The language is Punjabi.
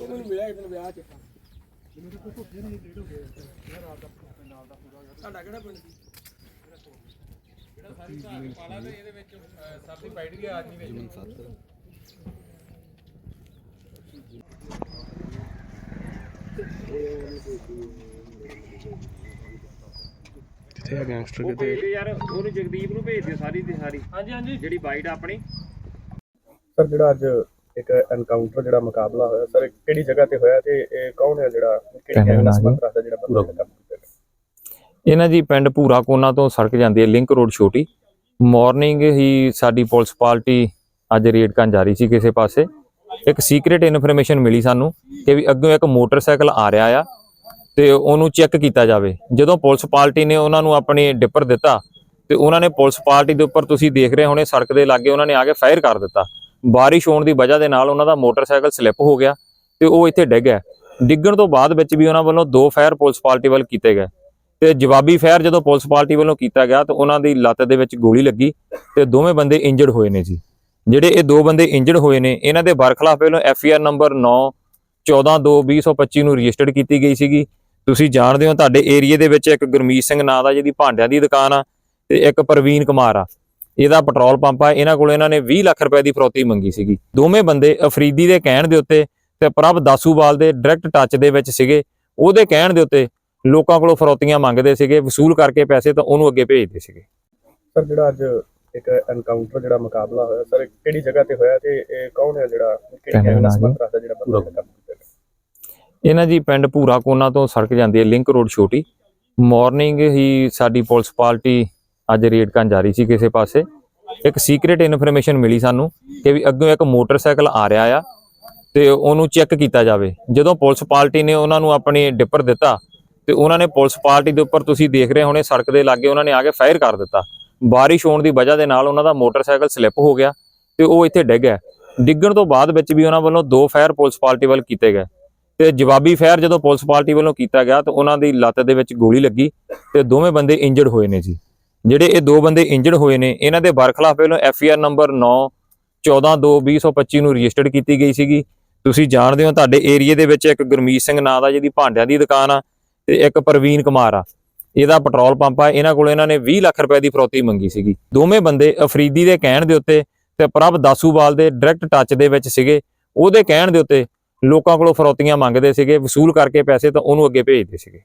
ਮੈਨੂੰ ਮਿਲਿਆ ਇੱਕ ਦਿਨ ਵਿਆਹ 'ਚ। ਸਾਡਾ ਕਿਹੜਾ ਪਿੰਡ ਸੀ ਕਿੱਥੇ ਆ ਗੈਂਗਸਟਰ ਉਹ ਕਿਤੇ। ਭੇਜ ਯਾਰ ਉਹਨੂੰ ਜਗਦੀਪ ਨੂੰ ਭੇਜ ਦਿਓ ਸਾਰੀ ਦੀ ਸਾਰੀ। ਹਾਂਜੀ ਹਾਂਜੀ। ਜਿਹੜੀ ਬਾਈਟ ਆਪਣੀ। ਸਰ ਜਿਹੜਾ ਅੱਜ ਇੱਕ ਐਨਕਾਊਂਟਰ ਜਿਹੜਾ ਮੁਕਾਬਲਾ ਹੋਇਆ ਸਰ ਕਿਹੜੀ ਜਗ੍ਹਾ ਤੇ ਹੋਇਆ ਤੇ ਇਹ ਕੌਣ ਹੈ ਜਿਹੜਾ ਕਿਹੜੀ ਨਾਲ ਸੰਬੰਧ ਰੱਖਦਾ ਜਿਹੜਾ ਬੰਦਾ ਕੰਮ ਇਹਨਾਂ ਜੀ ਪਿੰਡ ਭੂਰਾ ਕੋਨਾ ਤੋਂ ਸੜਕ ਜਾਂਦੀ ਹੈ ਲਿੰਕ ਰੋਡ ਛੋਟੀ। ਮਾਰਨਿੰਗ ਹੀ ਸਾਡੀ ਪੁਲਿਸ ਪਾਰਟੀ ਅੱਜ ਰੇਡ ਕਰਨ ਜਾ ਰਹੀ ਸੀ ਕਿਸੇ ਪਾਸੇ। ਇੱਕ ਸੀਕ੍ਰੀਟ ਇਨਫੋਰਮੇਸ਼ਨ ਮਿਲੀ ਸਾਨੂੰ ਕਿ ਵੀ ਅੱਗੋਂ ਇੱਕ ਮੋਟਰਸਾਈਕਲ ਆ ਰਿਹਾ ਆ ਤੇ ਉਹਨੂੰ ਚੈੱਕ ਕੀਤਾ ਜਾਵੇ। ਜਦੋਂ ਪੁਲਿਸ ਪਾਰਟੀ ਨੇ ਉਹਨਾਂ ਨੂੰ ਆਪਣੀ ਡਿੱਪਰ ਦਿੱਤਾ ਤੇ ਉਹਨਾਂ ਨੇ ਪੁਲਿਸ ਪਾਰਟੀ ਦੇ ਉੱਪਰ ਤੁਸੀਂ ਦੇਖ ਰਹੇ ਹੋਣੇ ਸੜਕ ਦੇ ਲਾਗੇ ਉਹਨਾਂ ਨੇ ਆ ਕੇ ਫਾਇਰ ਕਰ ਦਿੱਤਾ। ਬਾਰਿਸ਼ ਹੋਣ ਦੀ ਵਜ੍ਹਾ ਦੇ ਨਾਲ ਉਹਨਾਂ ਦਾ ਮੋਟਰਸਾਈਕਲ ਸਲਿੱਪ ਹੋ ਗਿਆ ਤੇ ਉਹ ਇੱਥੇ ਡਿੱਗ ਗਿਆ ਡਿੱਗਣ ਤੋਂ ਬਾਅਦ ਵਿੱਚ ਵੀ ਉਹਨਾਂ ਵੱਲੋਂ ਦੋ ਫਾਇਰ ਪੁਲਿਸ ਪਾਰਟੀ ਵੱਲ ਕੀਤੇ ਗਏ ਤੇ ਜਵਾਬੀ ਫਾਇਰ ਜਦੋਂ ਪੁਲਿਸ ਪਾਰਟੀ ਵੱਲੋਂ ਕੀਤਾ ਗਿਆ ਤਾਂ ਉਹਨਾਂ ਦੀ ਲੱਤ ਦੇ ਵਿੱਚ ਗੋਲੀ ਲੱਗੀ ਤੇ ਦੋਵੇਂ ਬੰਦੇ ਇੰਜਰਡ ਹੋਏ ਨੇ ਜੀ। ਜਿਹੜੇ ਇਹ ਦੋ ਬੰਦੇ ਇੰਜਰਡ ਹੋਏ ਨੇ, ਇਹਨਾਂ ਦੇ ਬਰਖਲਾਫ ਪਹਿਲਾਂ ਐਫ ਆਰ ਨੰਬਰ 9 14/2/2025 ਨੂੰ ਰਜਿਸਟਰਡ ਕੀਤੀ ਗਈ ਸੀਗੀ। ਤੁਸੀਂ ਜਾਣਦੇ ਹੋ ਤੁਹਾਡੇ ਏਰੀਏ ਦੇ ਵਿੱਚ ਇੱਕ ਗੁਰਮੀਤ ਸਿੰਘ ਨਾਂ ਦਾ ਜਿਹਦੀ ਭਾਂਡਿਆਂ ਦੀ ਦੁਕਾਨ ਆ ਤੇ ਇੱਕ ਪ੍ਰਵੀਨ ਕੁਮਾਰ ਆ। ਇਹਦਾ ਪੈਟਰੋਲ ਪੰਪ ਆ ਇਹਨਾਂ ਕੋਲ ਇਹਨਾਂ ਨੇ 20 ਲੱਖ ਰੁਪਏ ਦੀ ਫਰੌਤੀ ਮੰਗੀ ਸੀਗੀ। ਦੋਵੇਂ ਬੰਦੇ ਅਫਰੀਦੀ ਦੇ ਕਹਿਣ ਦੇ ਉੱਤੇ ਤੇ ਪ੍ਰਭ ਦਾਸੂਵਾਲ ਦੇ ਡਾਇਰੈਕਟ ਟੱਚ ਦੇ ਵਿੱਚ ਸੀਗੇ। ਉਹਦੇ ਕਹਿਣ ਦੇ ਉੱਤੇ ਲੋਕਾਂ ਕੋਲੋਂ ਫਰੌਤੀਆਂ ਮੰਗਦੇ ਸੀਗੇ ਵਸੂਲ ਕਰਕੇ ਪੈਸੇ ਤਾਂ ਉਹਨੂੰ ਅੱਗੇ ਭੇਜਦੇ ਸੀਗੇ। ਸਰ ਜਿਹੜਾ ਅੱਜ ਇੱਕ ਐਨਕਾਊਂਟਰ ਜਿਹੜਾ ਮੁਕਾਬਲਾ ਹੋਇਆ ਸਰ ਕਿਹੜੀ ਜਗ੍ਹਾ ਤੇ ਹੋਇਆ ਤੇ ਇਹ ਕੌਣ ਹੈ ਜਿਹੜਾ ਕਿਹੜੀ ਨਾਲ ਸੰਬੰਧ ਰੱਖਦਾ ਜਿਹੜਾ ਬੰਦਾ ਇਹਨਾਂ ਜੀ ਪਿੰਡ ਭੂਰਾ ਕੋਨਾ ਤੋਂ ਸੜਕ ਜਾਂਦੀ ਹੈ ਲਿੰਕ ਰੋਡ ਛੋਟੀ। ਮਾਰਨਿੰਗ ਹੀ ਸਾਡੀ ਪੁਲਿਸ ਪਾਰਟੀ ਅੱਜ ਰੇਡ ਕਰਨ ਜਾ ਰਹੀ ਸੀ ਕਿਸੇ ਪਾਸੇ। ਇੱਕ ਸੀਕ੍ਰੀਟ ਇਨਫੋਰਮੇਸ਼ਨ ਮਿਲੀ ਸਾਨੂੰ ਕਿ ਵੀ ਅੱਗੇ ਇੱਕ ਮੋਟਰਸਾਈਕਲ ਆ ਰਿਹਾ ਆ ਤੇ ਉਹਨੂੰ ਚੈੱਕ ਕੀਤਾ ਜਾਵੇ। ਜਦੋਂ ਪੁਲਿਸ ਪਾਰਟੀ ਨੇ ਉਹਨਾਂ ਨੂੰ ਆਪਣੀ ਡਿੱਪਰ ਦਿੱਤਾ ਤੇ ਉਹਨਾਂ ਨੇ ਪੁਲਿਸ ਪਾਰਟੀ ਦੇ ਉੱਪਰ ਤੁਸੀਂ ਦੇਖ ਰਹੇ ਹੋਣੇ ਸੜਕ ਦੇ ਲਾਗੇ ਉਹਨਾਂ ਨੇ ਆ ਕੇ ਫਾਇਰ ਕਰ ਦਿੱਤਾ। ਬਾਰਿਸ਼ ਹੋਣ ਦੀ ਵਜ੍ਹਾ ਦੇ ਨਾਲ ਉਹਨਾਂ ਦਾ ਮੋਟਰਸਾਈਕਲ ਸਲਿੱਪ ਹੋ ਗਿਆ ਤੇ ਉਹ ਇੱਥੇ ਡਿੱਗ ਗਿਆ ਡਿੱਗਣ ਤੋਂ ਬਾਅਦ ਵਿੱਚ ਵੀ ਉਹਨਾਂ ਵੱਲੋਂ ਦੋ ਫਾਇਰ ਪੁਲਿਸ ਪਾਰਟੀ ਵੱਲ ਕੀਤੇ ਗਏ। ਤੇ ਜਵਾਬੀ ਫਾਇਰ ਜਦੋਂ ਪੁਲਿਸ ਪਾਰਟੀ ਵੱਲੋਂ ਕੀਤਾ ਗਿਆ ਤਾਂ ਉਹਨਾਂ ਦੀ ਲੱਤ ਦੇ ਵਿੱਚ ਗੋਲੀ ਲੱਗੀ ਤੇ ਦੋਵੇਂ ਬੰਦੇ ਇੰਜਰਡ ਹੋਏ ਨੇ ਜੀ। ਜਿਹੜੇ ਇਹ ਦੋ ਬੰਦੇ ਇੰਜਰਡ ਹੋਏ ਨੇ, ਇਹਨਾਂ ਦੇ ਬਰਖਲਾਫ ਪਹਿਲਾਂ ਐਫ ਆਰ ਨੰਬਰ 9 14/2/2025 ਨੂੰ ਰਜਿਸਟਰਡ ਕੀਤੀ ਗਈ ਸੀਗੀ। ਤੁਸੀਂ ਜਾਣਦੇ ਹੋ ਤੁਹਾਡੇ ਏਰੀਏ ਦੇ ਵਿੱਚ ਇੱਕ ਗੁਰਮੀਤ ਸਿੰਘ ਨਾਂ ਦਾ, ਜਿਹਦੀ ਭਾਂਡਿਆਂ ਦੀ ਦੁਕਾਨ ਆ ਤੇ ਇੱਕ ਪ੍ਰਵੀਨ ਕੁਮਾਰ ਆ। ਇਹਦਾ ਪੈਟਰੋਲ ਪੰਪ ਆ, ਇਹਨਾਂ ਕੋਲ ਇਹਨਾਂ ਨੇ 20 ਲੱਖ ਰੁਪਏ ਦੀ ਫਰੋਤੀ ਮੰਗੀ ਸੀਗੀ। ਦੋਵੇਂ ਬੰਦੇ ਅਫਰੀਦੀ ਦੇ ਕਹਿਣ ਦੇ ਉੱਤੇ ਤੇ ਪ੍ਰਭ ਦਾਸੂਵਾਲ ਦੇ ਡਾਇਰੈਕਟ ਟੱਚ ਦੇ ਵਿੱਚ ਸੀਗੇ। ਉਹਦੇ ਕਹਿਣ ਦੇ ਉੱਤੇ ਲੋਕਾਂ ਕੋਲੋਂ ਫਰੋਤੀਆਂ ਮੰਗਦੇ ਸੀਗੇ, ਵਸੂਲ ਕਰਕੇ ਪੈਸੇ ਤਾਂ ਉਹਨੂੰ ਅੱਗੇ ਭੇਜਦੇ ਸੀਗੇ।